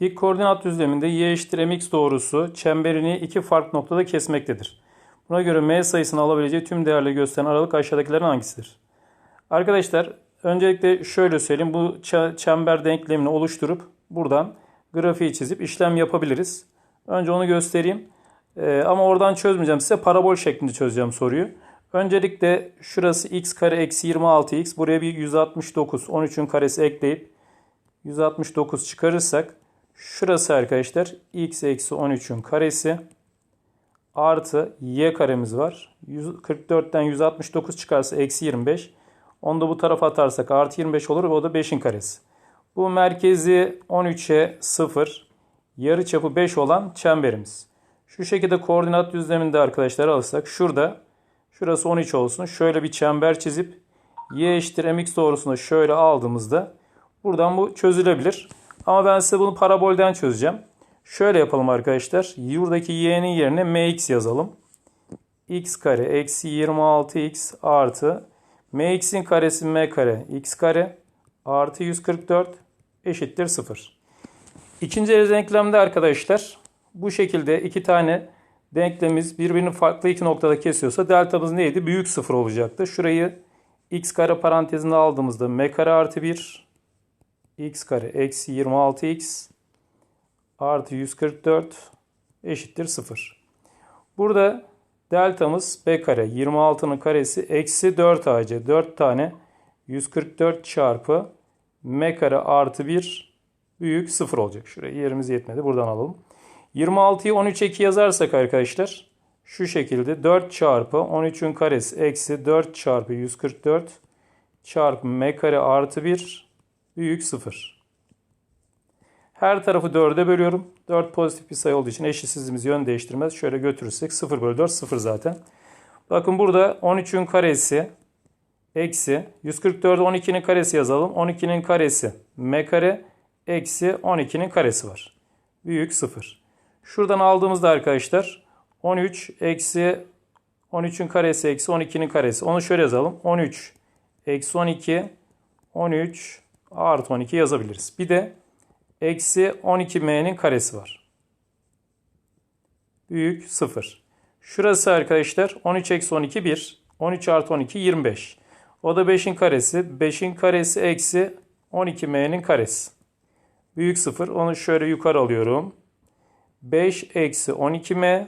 Dik koordinat düzleminde y eşittir mx doğrusu çemberini iki farklı noktada kesmektedir. Buna göre m sayısını alabileceği tüm değerleri gösteren aralık aşağıdakilerin hangisidir? Arkadaşlar öncelikle şöyle söyleyeyim. Bu çember denklemini oluşturup buradan grafiği çizip işlem yapabiliriz. Önce onu göstereyim. Ee, ama oradan çözmeyeceğim. Size parabol şeklinde çözeceğim soruyu. Öncelikle şurası x kare eksi 26x. Buraya bir 169. 13'ün karesi ekleyip 169 çıkarırsak şurası arkadaşlar x eksi 13'ün karesi artı y karemiz var. 144'ten 169 çıkarsa eksi 25. Onu da bu tarafa atarsak artı 25 olur ve o da 5'in karesi. Bu merkezi 13'e 0, yarıçapı 5 olan çemberimiz. Şu şekilde koordinat düzleminde arkadaşlar alırsak şurada şurası 13 olsun. Şöyle bir çember çizip y eşittir mx doğrusunda şöyle aldığımızda buradan bu çözülebilir. Ama ben size bunu parabolden çözeceğim. Şöyle yapalım arkadaşlar. Buradaki y'nin yerine mx yazalım. x kare eksi 26x artı mx'in karesi m kare x kare artı 144 eşittir 0. İkinci denklemde arkadaşlar bu şekilde iki tane denklemimiz birbirini farklı iki noktada kesiyorsa deltamız neydi? Büyük sıfır olacaktı. Şurayı x kare parantezinde aldığımızda m kare artı 1 x kare eksi 26x artı 144 eşittir 0. Burada deltamız b kare 26'nın karesi eksi 4 ac 4 tane 144 çarpı m kare artı 1 büyük 0 olacak. Şuraya yerimiz yetmedi. Buradan alalım. 26'yı 13 eki yazarsak arkadaşlar şu şekilde 4 çarpı 13'ün karesi eksi 4 çarpı 144 çarpı m kare artı 1 büyük 0. Her tarafı 4'e bölüyorum. 4 pozitif bir sayı olduğu için eşitsizliğimiz yön değiştirmez. Şöyle götürürsek 0 bölü 4 0 zaten. Bakın burada 13'ün karesi eksi 144'ü 12'nin karesi yazalım. 12'nin karesi m kare eksi 12'nin karesi var. Büyük 0. Şuradan aldığımızda arkadaşlar 13 eksi 13'ün karesi eksi 12'nin karesi. Onu şöyle yazalım. 13 eksi 12 13 artı 12 yazabiliriz. Bir de eksi 12m'nin karesi var. Büyük 0. Şurası arkadaşlar 13 eksi 12 1. 13 artı 12 25. O da 5'in karesi. 5'in karesi eksi 12m'nin karesi. Büyük 0. Onu şöyle yukarı alıyorum. 5 eksi 12m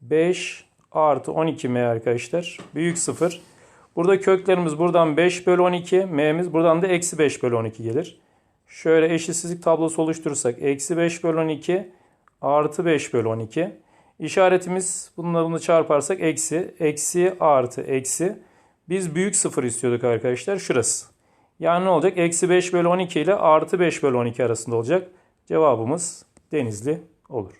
5 artı 12m arkadaşlar. Büyük 0. Burada köklerimiz buradan 5 bölü 12. M'miz buradan da eksi 5 bölü 12 gelir. Şöyle eşitsizlik tablosu oluşturursak eksi 5 bölü 12 artı 5 bölü 12. İşaretimiz bununla bunu çarparsak eksi. Eksi artı eksi. Biz büyük 0 istiyorduk arkadaşlar. Şurası. Yani ne olacak? Eksi 5 bölü 12 ile artı 5 bölü 12 arasında olacak. Cevabımız Denizli olur.